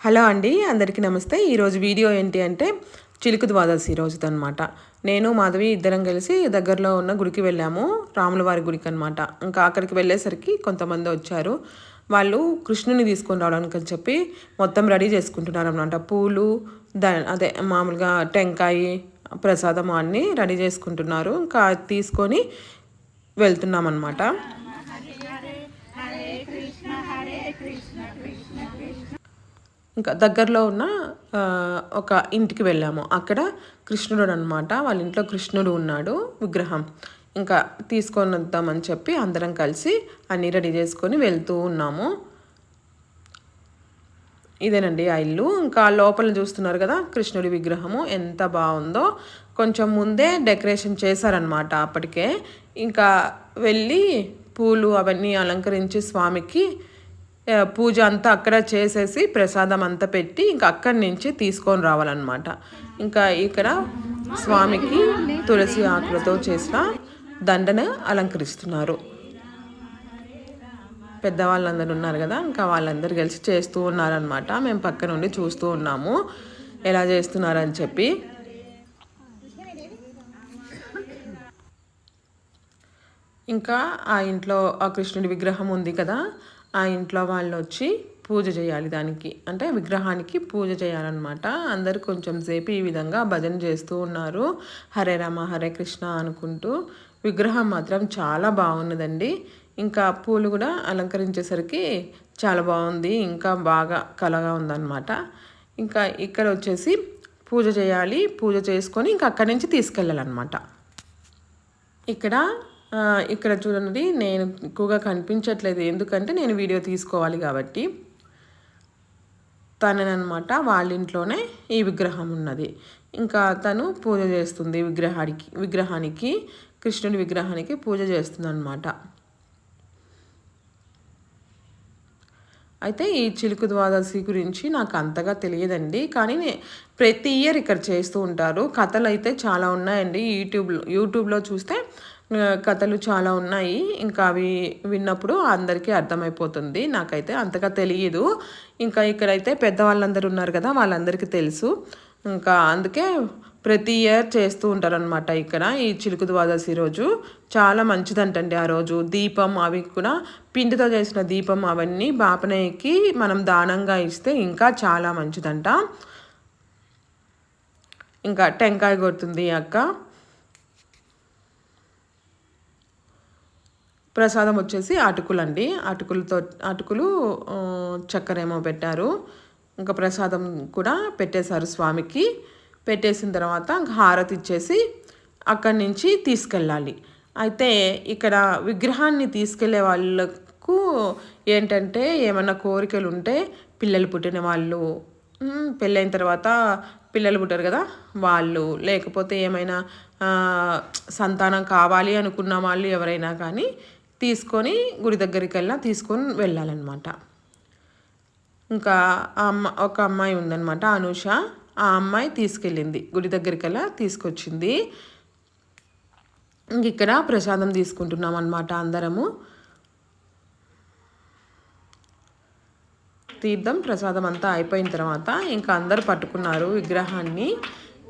Hello అండి అందరికీ నమస్తే. ఈరోజు వీడియో ఏంటి అంటే చిలుకు ద్వాదశి రోజుది అనమాట నేను మాధవి ఇద్దరం కలిసి దగ్గరలో ఉన్న గుడికి వెళ్ళాము. రాములవారి గుడికి అనమాట ఇంకా అక్కడికి వెళ్ళేసరికి కొంతమంది వచ్చారు. వాళ్ళు కృష్ణుని తీసుకొని రావడానికి అని చెప్పి మొత్తం రెడీ చేసుకుంటున్నారు అనమాట పూలు ద అదే మామూలుగా టెంకాయ ప్రసాదం అన్నీ రెడీ చేసుకుంటున్నారు. ఇంకా తీసుకొని వెళ్తున్నాం అనమాట ఇంకా దగ్గరలో ఉన్న ఒక ఇంటికి వెళ్ళాము. అక్కడ కృష్ణుడు అనమాట వాళ్ళ ఇంట్లో కృష్ణుడు ఉన్నాడు విగ్రహం. ఇంకా తీసుకొని వద్దామని చెప్పి అందరం కలిసి అన్నీ రెడీ చేసుకొని వెళ్తూ ఉన్నాము. ఇదేనండి ఆ ఇల్లు. ఇంకా లోపల చూస్తున్నారు కదా కృష్ణుడి విగ్రహము ఎంత బాగుందో. కొంచెం ముందే డెకరేషన్ చేశారనమాట అప్పటికే. ఇంకా వెళ్ళి పూలు అవన్నీ అలంకరించి స్వామికి పూజ అంతా అక్కడ చేసేసి ప్రసాదం అంతా పెట్టి ఇంకా అక్కడి నుంచి తీసుకొని రావాలన్నమాట. ఇంకా ఇక్కడ స్వామికి తులసి ఆకులతో చేసిన దండను అలంకరిస్తున్నారు. పెద్దవాళ్ళందరూ ఉన్నారు కదా ఇంకా వాళ్ళందరూ కలిసి చేస్తూ ఉన్నారనమాట మేము పక్క నుండి చూస్తూ ఉన్నాము. ఎలా చేస్తున్నారని చెప్పి. ఇంకా ఆ ఇంట్లో ఆ కృష్ణుడి విగ్రహం ఉంది కదా ఆ ఇంట్లో వాళ్ళు వచ్చి పూజ చేయాలి దానికి. అంటే విగ్రహానికి పూజ చేయాలన్నమాట. అందరు కొంచెం సేపు ఈ విధంగా భజన చేస్తూ ఉన్నారు. హరే రామ హరే కృష్ణ అనుకుంటూ. విగ్రహం మాత్రం చాలా బాగున్నదండి. ఇంకా పూలు కూడా అలంకరించేసరికి చాలా బాగుంది. ఇంకా బాగా కలగా ఉందన్నమాట. ఇంకా ఇక్కడ వచ్చేసి పూజ చేయాలి. పూజ చేసుకొని ఇంకా అక్కడి నుంచి తీసుకెళ్ళాలన్నమాట. ఇక్కడ ఇక్కడ చూడండి నేను ఎక్కువగా కనిపించట్లేదు. ఎందుకంటే నేను వీడియో తీసుకోవాలి కాబట్టి. తననమాట వాళ్ళ ఇంట్లోనే ఈ విగ్రహం ఉన్నది. ఇంకా తను పూజ చేస్తుంది విగ్రహానికి విగ్రహానికి కృష్ణుడి విగ్రహానికి పూజ చేస్తుంది అనమాట అయితే ఈ చిలుకు ద్వాదశి గురించి నాకు అంతగా తెలియదండి. కానీ ప్రతి ఇయర్ ఇక్కడ చేస్తూ ఉంటారు. కథలు అయితే చాలా ఉన్నాయండి. యూట్యూబ్లో యూట్యూబ్లో చూస్తే కథలు చాలా ఉన్నాయి. ఇంకా అవి విన్నప్పుడు అందరికీ అర్థమైపోతుంది. నాకైతే అంతగా తెలియదు. ఇంకా ఇక్కడైతే పెద్దవాళ్ళందరూ ఉన్నారు కదా వాళ్ళందరికీ తెలుసు. ఇంకా అందుకే ప్రతి ఇయర్ చేస్తూ ఉంటారనమాట ఇక్కడ ఈ చిలుకు ద్వాదశి రోజు. చాలా మంచిదంటండి ఆ రోజు. దీపం అవి కూడా పిండితో చేసిన దీపం అవన్నీ బాపనయ్యకి మనం దానంగా ఇస్తే ఇంకా చాలా మంచిదంట. ఇంకా టెంకాయ కొడుతుంది అక్క. ప్రసాదం వచ్చేసి అటుకులు అండి అటుకులతో అటుకులు చక్కెర ఏమో పెట్టారు. ఇంకా ప్రసాదం కూడా పెట్టేశారు స్వామికి. పెట్టేసిన తర్వాత హారతి ఇచ్చేసి అక్కడి నుంచి తీసుకెళ్ళాలి. అయితే ఇక్కడ విగ్రహాన్ని తీసుకెళ్ళే వాళ్ళకు ఏంటంటే ఏమన్నా కోరికలు ఉంటే పిల్లలు పుట్టిన వాళ్ళు పెళ్ళైన తర్వాత పిల్లలు పుట్టారు కదా వాళ్ళు లేకపోతే ఏమైనా సంతానం కావాలి అనుకున్న వాళ్ళు ఎవరైనా కానీ తీసుకొని గుడి దగ్గరికి వెళ్ళినా తీసుకొని వెళ్ళాలన్నమాట. ఇంకా ఆ అమ్మ ఒక అమ్మాయి ఉందన్నమాట అనూష. ఆ అమ్మాయి తీసుకెళ్ళింది. గుడి దగ్గరికి వెళ్ళా తీసుకొచ్చింది. ఇంక ఇక్కడ ప్రసాదం తీసుకుంటున్నాం అనమాట అందరము. తీర్థం ప్రసాదం అంతా అయిపోయిన తర్వాత ఇంకా అందరు పట్టుకున్నారు విగ్రహాన్ని.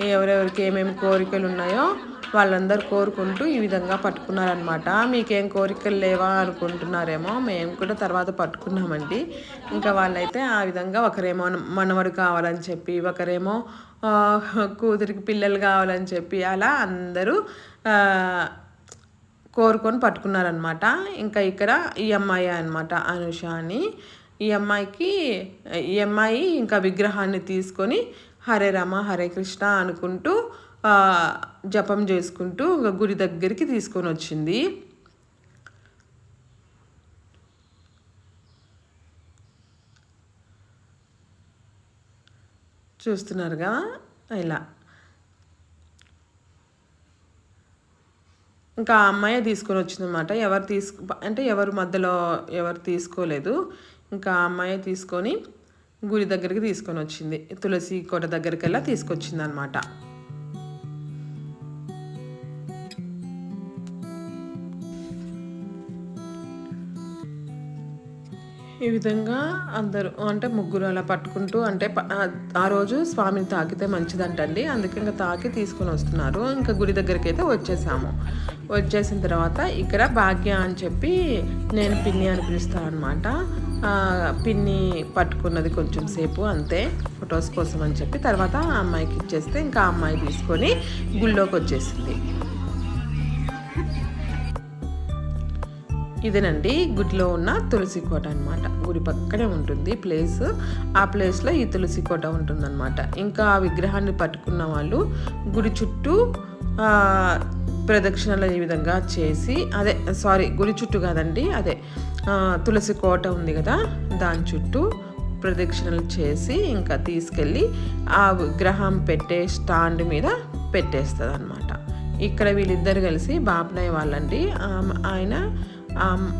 ఎవరెవరికి ఏమేమి కోరికలు ఉన్నాయో వాళ్ళందరూ కోరుకుంటూ ఈ విధంగా పట్టుకున్నారనమాట మీకేం కోరికలు లేవా అనుకుంటున్నారేమో మేము కూడా తర్వాత పట్టుకున్నామండి. ఇంకా వాళ్ళైతే ఆ విధంగా ఒకరేమో మనవడు కావాలని చెప్పి ఒకరేమో కూతురికి పిల్లలు కావాలని చెప్పి అలా అందరూ కోరుకొని పట్టుకున్నారనమాట ఇంకా ఇక్కడ ఈ అమ్మాయి అనమాట అనుష అని ఈ అమ్మాయికి ఈ అమ్మాయి ఇంకా విగ్రహాన్ని తీసుకొని హరే రామ హరే కృష్ణ అనుకుంటూ జపం చేసుకుంటూ గురి గుడి దగ్గరికి తీసుకొని వచ్చింది. చూస్తున్నారుగా? ఇలా. ఇంకా ఆ అమ్మాయి తీసుకొని వచ్చిందనమాట ఎవరు తీసుకు అంటే ఎవరు మధ్యలో ఎవరు తీసుకోలేదు. ఇంకా ఆ అమ్మాయి తీసుకొని గుడి దగ్గరికి తీసుకొని వచ్చింది తులసి కోట దగ్గరికి వెళ్ళా తీసుకొచ్చింది అనమాట ఈ విధంగా అందరూ అంటే ముగ్గురు అలా పట్టుకుంటూ అంటే ఆ- ఆ రోజు స్వామిని తాకితే మంచిదంటండి. అందుకే ఇంకా తాకి తీసుకొని వస్తున్నారు ఇంకా గుడి దగ్గరికి అయితే వచ్చేసాము. వచ్చేసిన తర్వాత ఇక్కడ భాగ్య అని చెప్పి నేను పిన్ని అని పిలుస్తాను అనమాట పిన్ని పట్టుకున్నది కొంచెం సేపు అంతే. ఫొటోస్ కోసం అని చెప్పి. తర్వాత ఆ అమ్మాయికి ఇచ్చేస్తే ఇంకా ఆ అమ్మాయి తీసుకొని గుళ్ళోకి వచ్చేసింది. ఇదేనండి గుడిలో ఉన్న తులసి కోట అనమాట గుడి పక్కనే ఉంటుంది ప్లేస్. ఆ ప్లేస్లో ఈ తులసి కోట ఉంటుందన్నమాట. ఇంకా ఆ విగ్రహాన్ని పట్టుకున్న వాళ్ళు గుడి చుట్టూ ప్రదక్షిణలు ఈ విధంగా చేసి అదే సారీ గుడి చుట్టూ కాదండి అదే తులసి కోట ఉంది కదా దాని చుట్టూ ప్రదక్షిణలు చేసి ఇంకా తీసుకెళ్ళి ఆ విగ్రహం పెట్టే స్టాండ్ మీద పెట్టేస్తుంది అనమాట ఇక్కడ వీళ్ళిద్దరు కలిసి బాబునాయ్ వాళ్ళండి ఆయన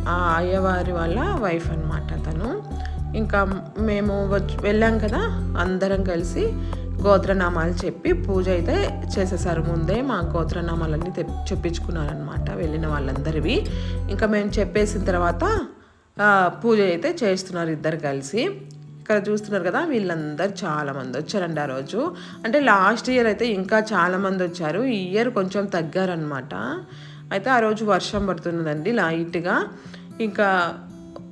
ఆ అయ్యవారి వాళ్ళ వైఫ్ అనమాట తను. ఇంకా మేము వచ్చి వెళ్ళాం కదా అందరం కలిసి గోత్రనామాలు చెప్పి పూజ అయితే చేసేసారు. ముందే మా గోత్రనామాలన్నీ తె చెప్పించుకున్నారనమాట వెళ్ళిన వాళ్ళందరివి. ఇంకా మేము చెప్పేసిన తర్వాత పూజ అయితే చేస్తున్నారు ఇద్దరు కలిసి. ఇక్కడ చూస్తున్నారు కదా వీళ్ళందరూ చాలామంది వచ్చారండి ఆ రోజు. అంటే లాస్ట్ ఇయర్ అయితే ఇంకా చాలామంది వచ్చారు. ఈ ఇయర్ కొంచెం తగ్గారనమాట అయితే ఆ రోజు వర్షం పడుతున్నదండి లైట్గా. ఇంకా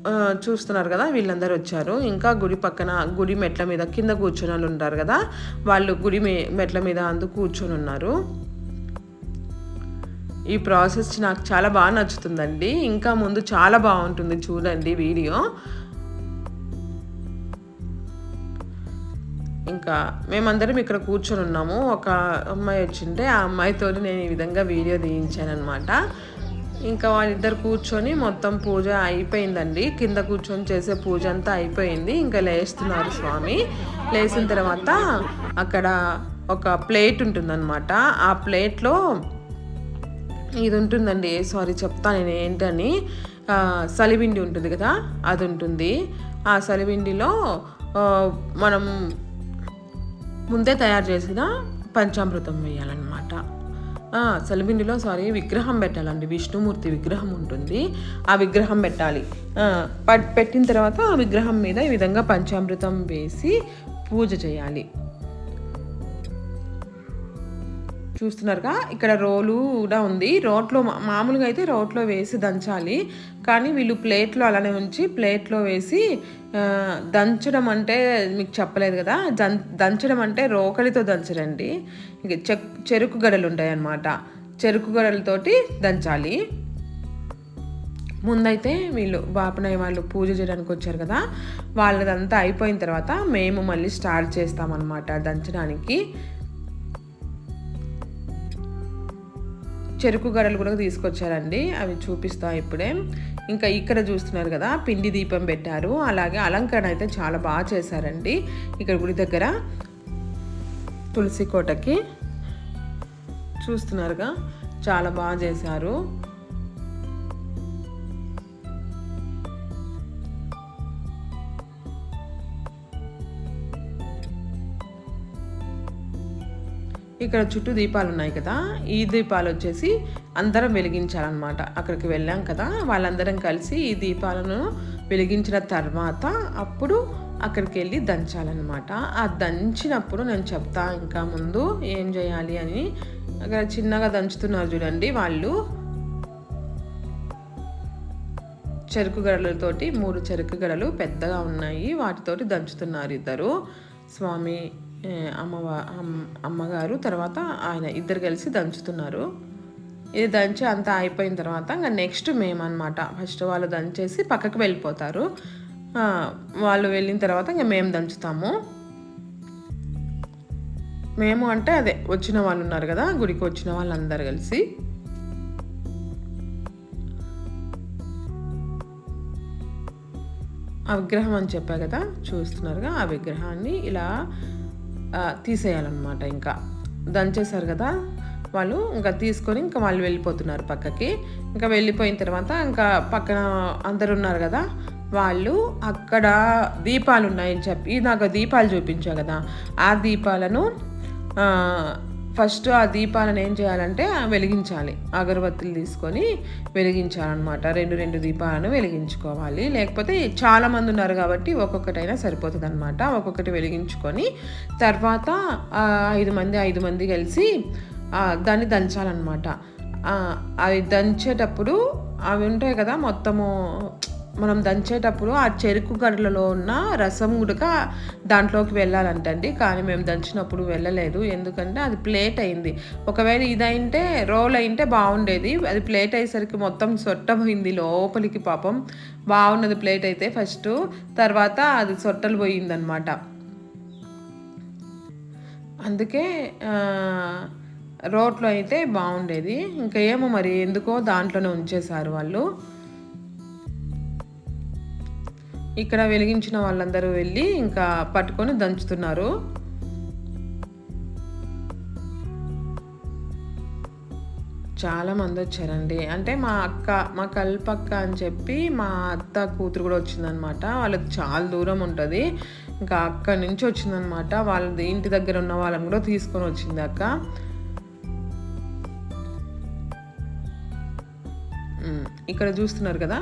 చూస్తున్నారు కదా వీళ్ళందరూ వచ్చారు. ఇంకా గుడి పక్కన గుడి మెట్ల మీద కింద కూర్చొని వాళ్ళు ఉంటారు కదా వాళ్ళు గుడి మెట్ల మీద అందుకు కూర్చొని ఉన్నారు. ఈ ప్రాసెస్ నాకు చాలా బాగా నచ్చుతుందండి. ఇంకా ముందు చాలా బాగుంటుంది చూడండి వీడియో. ఇంకా మేమందరం ఇక్కడ కూర్చొని ఉన్నాము. ఒక అమ్మాయి వచ్చింటే ఆ అమ్మాయితో నేను ఈ విధంగా వీడియో తీయించాను అనమాట ఇంకా వాళ్ళిద్దరు కూర్చొని మొత్తం పూజ అయిపోయిందండి. కింద కూర్చొని చేసే పూజ అంతా అయిపోయింది. ఇంకా లేస్తున్నారు స్వామి. లేచిన తర్వాత అక్కడ ఒక ప్లేట్ ఉంటుందన్నమాట. ఆ ప్లేట్లో ఇది ఉంటుందండి. సారీ చెప్తా నేను ఏంటని? సలివిండి ఉంటుంది కదా అది ఉంటుంది. ఆ సలివిండిలో మనం ముందే తయారు చేసిన పంచామృతం వేయాలన్నమాట. సెలబిండిలో సారీ విగ్రహం పెట్టాలండి. విష్ణుమూర్తి విగ్రహం ఉంటుంది. ఆ విగ్రహం పెట్టాలి. పెట్టిన తర్వాత ఆ విగ్రహం మీద ఈ విధంగా పంచామృతం వేసి పూజ చేయాలి. చూస్తున్నారుగా ఇక్కడ రోలు కూడా ఉంది. రోట్లో మా- మామూలుగా అయితే రోట్లో వేసి దంచాలి. కానీ వీళ్ళు ప్లేట్లో అలానే ఉంచి ప్లేట్లో వేసి దంచడం అంటే మీకు చెప్పలేదు కదా. దం దంచడం అంటే రోకలితో దంచరండి. ఇక చెక్ చెరుకు గడలు ఉంటాయి అన్నమాట చెరుకు గడలతోటి దంచాలి. ముందైతే వీళ్ళు బాపనయ్య వాళ్ళు పూజ చేయడానికి వచ్చారు కదా. వాళ్ళదంతా అయిపోయిన తర్వాత మేము మళ్ళీ స్టార్ట్ చేస్తామన్నమాట దంచడానికి. చెరుకు గడలు కూడా తీసుకొచ్చారండి. అవి చూపిస్తా ఇప్పుడే. ఇంకా ఇక్కడ చూస్తున్నారు కదా పిండి దీపం పెట్టారు. అలాగే అలంకరణ అయితే చాలా బాగా చేశారండి. ఇక్కడ గుడి దగ్గర తులసి కోటకి చూస్తున్నారుగా చాలా బాగా చేశారు. ఇక్కడ చుట్టూ దీపాలు ఉన్నాయి కదా ఈ దీపాలు వచ్చేసి అందరం వెలిగించాలన్నమాట. అక్కడికి వెళ్ళాం కదా వాళ్ళందరం కలిసి ఈ దీపాలను వెలిగించిన తర్వాత అప్పుడు అక్కడికి వెళ్ళి దంచాలన్నమాట. ఆ దంచినప్పుడు నేను చెప్తా ఇంకా ముందు ఏం చేయాలి? అని అక్కడ చిన్నగా దంచుతున్నారు చూడండి వాళ్ళు. చెరుకు గడలతోటి మూడు చెరుకు గడలు పెద్దగా ఉన్నాయి వాటితోటి దంచుతున్నారు ఇద్దరు. స్వామి అమ్మవా అమ్- అమ్మగారు తర్వాత ఆయన ఇద్దరు కలిసి దంచుతున్నారు. ఇది దంచి అంతా అయిపోయిన తర్వాత ఇంకా నెక్స్ట్ మేము అనమాట ఫస్ట్ వాళ్ళు దంచేసి పక్కకు వెళ్ళిపోతారు. వాళ్ళు వెళ్ళిన తర్వాత ఇంకా మేము దంచుతాము. మేము అంటే అదే వచ్చిన వాళ్ళు ఉన్నారు కదా గుడికి వచ్చిన వాళ్ళందరూ కలిసి. ఆ విగ్రహం అని చెప్పా కదా చూస్తున్నారుగా ఆ విగ్రహాన్ని ఇలా తీసేయాలన్నమాట ఇంకా. దంచేశారు కదా? వాళ్ళు ఇంకా తీసుకొని ఇంకా వాళ్ళు వెళ్ళిపోతున్నారు పక్కకి. ఇంకా వెళ్ళిపోయిన తర్వాత ఇంకా పక్కన అందరు ఉన్నారు కదా? వాళ్ళు అక్కడ దీపాలు ఉన్నాయని చెప్పి నాకు దీపాలు చూపించా కదా. ఆ దీపాలను ఫస్ట్ ఆ దీపాలను ఏం చేయాలంటే వెలిగించాలి. అగరబత్తులు తీసుకొని వెలిగించాలన్నమాట. రెండు రెండు దీపాలను వెలిగించుకోవాలి. లేకపోతే చాలామంది ఉన్నారు కాబట్టి ఒక్కొక్కటైనా సరిపోతుంది అనమాట ఒక్కొక్కటి వెలిగించుకొని తర్వాత ఐదు మంది ఐదు మంది కలిసి దాన్ని దంచాలన్నమాట. అవి దంచేటప్పుడు అవి ఉంటాయి కదా మొత్తము మనం దంచేటప్పుడు ఆ చెరుకు గడ్డలలో ఉన్న రసం గుడక దాంట్లోకి వెళ్ళాలంటండి. కానీ మేము దంచినప్పుడు వెళ్ళలేదు. ఎందుకంటే అది ప్లేట్ అయింది. ఒకవేళ ఇదైంటే రోల్ అయింటే బాగుండేది. అది ప్లేట్ అయ్యేసరికి మొత్తం సొట్టపోయింది లోపలికి పాపం. బాగున్నది ప్లేట్ అయితే ఫస్ట్. తర్వాత అది సొట్టలు పోయిందనమాట. అందుకే రోడ్లో రోట్లో అయితే బాగుండేది. ఇంకా ఏమో మరి ఎందుకో దాంట్లోనే ఉంచేశారు వాళ్ళు. ఇక్కడ వెలిగించిన వాళ్ళందరూ వెళ్ళి ఇంకా పట్టుకొని దంచుతున్నారు. చాలా మంది వచ్చారండి. అంటే మా అక్క మా కల్పక్క అని చెప్పి మా అత్త కూతురు కూడా వచ్చిందనమాట వాళ్ళకి చాలా దూరం ఉంటుంది. ఇంకా అక్కడి నుంచి వచ్చిందనమాట వాళ్ళది ఇంటి దగ్గర ఉన్న వాళ్ళని కూడా తీసుకొని వచ్చింది అక్క. ఇక్కడ చూస్తున్నారు కదా?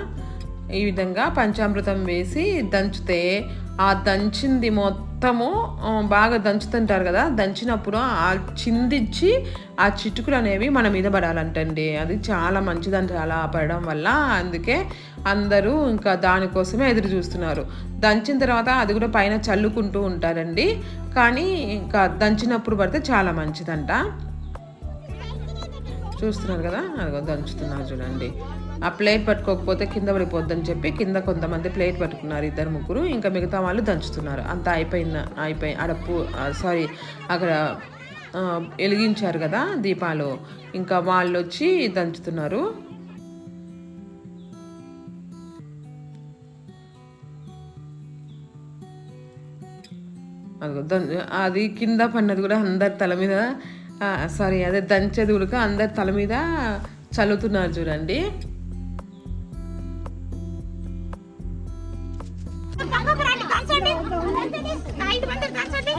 ఈ విధంగా పంచామృతం వేసి దంచితే ఆ దంచింది మొత్తము బాగా దంచుతుంటారు కదా దంచినప్పుడు ఆ చిందిచ్చి ఆ చిటుకులు అనేవి మన మీద పడాలంటండి. అది చాలా మంచిదంట అలా పడడం వల్ల. అందుకే అందరూ ఇంకా దానికోసమే ఎదురు చూస్తున్నారు. దంచిన తర్వాత అది కూడా పైన చల్లుకుంటూ ఉంటారండి. కానీ ఇంకా దంచినప్పుడు పడితే చాలా మంచిదంట. చూస్తున్నారు కదా? అదిగో దంచుతున్నారు చూడండి. ఆ ప్లేట్ పట్టుకోకపోతే కింద పడిపోద్దని చెప్పి కింద కొంతమంది ప్లేట్ పట్టుకున్నారు ఇద్దరు ముగ్గురు. ఇంకా మిగతా వాళ్ళు దంచుతున్నారు. అంతా అయిపోయింది అయిపోయి అడప్పు సారీ అక్కడ వెలిగించారు కదా దీపాలు. ఇంకా వాళ్ళు వచ్చి దంచుతున్నారు అది కింద పడినది కూడా అందరి తల మీద సారీ అదే దంచేది కూడా అందరి తల మీద చల్లుతున్నారు చూడండి. దంచండి. నా మంది దంచండి.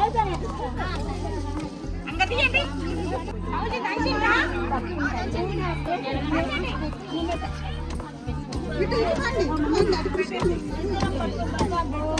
అంగ తీయండి. అవును, దంచిండ్రా? దంచండి. దంచిన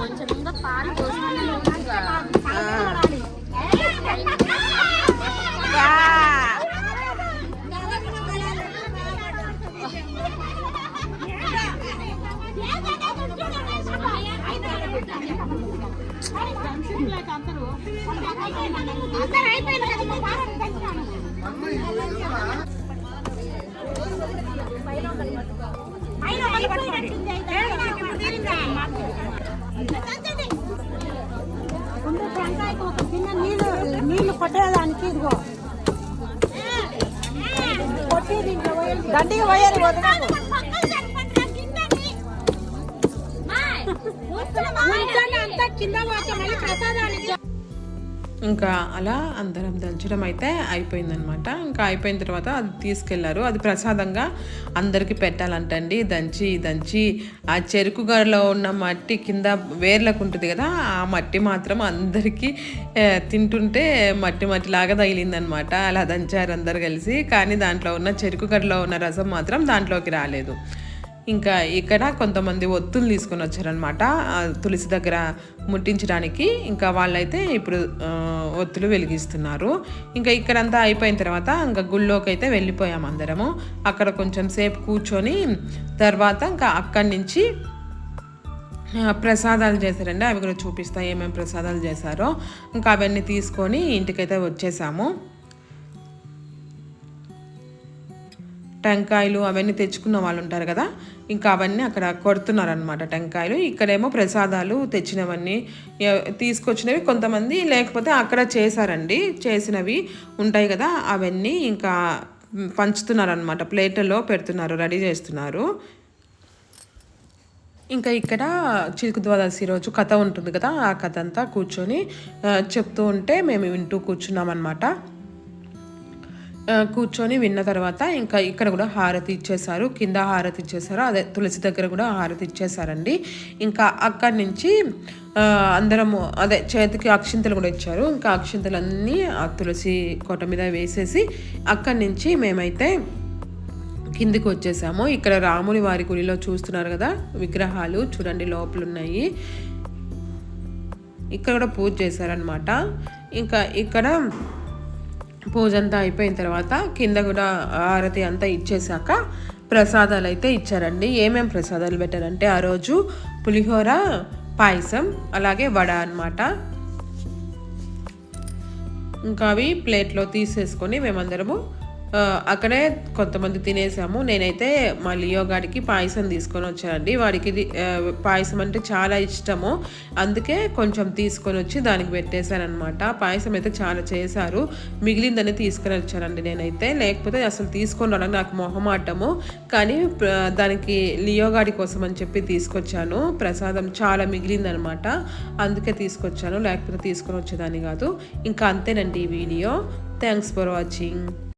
కొంచెం ఇంకా పాలు అందరూ నీళ్ళు కొట్టేదానికి ఇదిగో కొట్టి దీంట్లో దండిగా పోయాలి వదలకు. ఇంకా అలా అందరం దంచడం అయితే అయిపోయిందనమాట ఇంకా అయిపోయిన తర్వాత అది తీసుకెళ్ళారు. అది ప్రసాదంగా అందరికీ పెట్టాలంటండి. దంచి దంచి. ఆ చెరుకు గడలో ఉన్న మట్టి కింద వేర్లకు ఉంటుంది కదా ఆ మట్టి మాత్రం అందరికీ తింటుంటే మట్టి మట్టి లాగా తగిలిందనమాట అలా దంచారు అందరు కలిసి. కానీ దాంట్లో ఉన్న చెరుకు గడలో ఉన్న రసం మాత్రం దాంట్లోకి రాలేదు. ఇంకా ఇక్కడ కొంతమంది ఒత్తులు తీసుకొని వచ్చారనమాట తులసి దగ్గర ముట్టించడానికి ఇంకా వాళ్ళైతే ఇప్పుడు ఒత్తులు వెలిగిస్తున్నారు. ఇంకా ఇక్కడంతా అయిపోయిన తర్వాత ఇంకా గుళ్ళోకి అయితే వెళ్ళిపోయాం అందరము. అక్కడ కొంచెం సేపు కూర్చొని తర్వాత ఇంకా అక్కడి నుంచి ప్రసాదాలు చేశారండి. అవి కూడా చూపిస్తా ఏమేమి ప్రసాదాలు చేశారో. ఇంకా అవన్నీ తీసుకొని ఇంటికైతే వచ్చేసాము. టెంకాయలు అవన్నీ తెచ్చుకున్న వాళ్ళు ఉంటారు కదా ఇంకా అవన్నీ అక్కడ కొడుతున్నారనమాట టెంకాయలు. ఇక్కడేమో ప్రసాదాలు తెచ్చినవన్నీ తీసుకొచ్చినవి కొంతమంది లేకపోతే అక్కడ చేశారండి చేసినవి ఉంటాయి కదా అవన్నీ ఇంకా పంచుతున్నారు అనమాట ప్లేట్లలో పెడుతున్నారు రెడీ చేస్తున్నారు. ఇంకా ఇక్కడ చిలుకు ద్వాదశి రోజు కథ ఉంటుంది కదా ఆ కథ అంతా కూర్చొని చెప్తూ ఉంటే మేము వింటూ కూర్చున్నాం అనమాట కూర్చొని విన్న తర్వాత ఇంకా ఇక్కడ కూడా హారతి ఇచ్చేసారు కింద హారతి ఇచ్చేసారు అదే తులసి దగ్గర కూడా హారతి ఇచ్చేసారండి ఇంకా అక్కడి నుంచి అందరము అదే చేతికి అక్షింతలు కూడా ఇచ్చారు. ఇంకా అక్షింతలన్నీ ఆ తులసి కోట మీద వేసేసి అక్కడి నుంచి మేమైతే కిందికి వచ్చేసాము. ఇక్కడ రాముని వారి గుడిలో చూస్తున్నారు కదా విగ్రహాలు చూడండి లోపల ఉన్నాయి ఇక్కడ కూడా పూజ చేశారనమాట ఇంకా ఇక్కడ పూజ అంతా అయిపోయిన తర్వాత కింద కూడా ఆరతి అంతా ఇచ్చేసాక ప్రసాదాలు అయితే ఇచ్చారండి. ఏమేం ప్రసాదాలు పెట్టారంటే ఆ రోజు పులిహోర పాయసం అలాగే వడ అన్నమాట. ఇంకా అవి ప్లేట్లో తీసేసుకొని మేమందరము అక్కడే కొంతమంది తినేసాము. నేనైతే మా లియో పాయసం తీసుకొని వచ్చానండి. వాడికి పాయసం అంటే చాలా ఇష్టము. అందుకే కొంచెం తీసుకొని వచ్చి దానికి పెట్టేశానమాట పాయసం అయితే చాలా చేశారు. మిగిలిందని తీసుకొని వచ్చానండి నేనైతే. లేకపోతే అసలు తీసుకొని రావడానికి నాకు మొహమాటము. కానీ దానికి లియో గాడి కోసం అని చెప్పి తీసుకొచ్చాను. ప్రసాదం చాలా మిగిలిందనమాట అందుకే తీసుకొచ్చాను. లేకపోతే తీసుకొని వచ్చేదాన్ని కాదు. ఇంకా అంతేనండి ఈ వీడియో. Thanks for watching.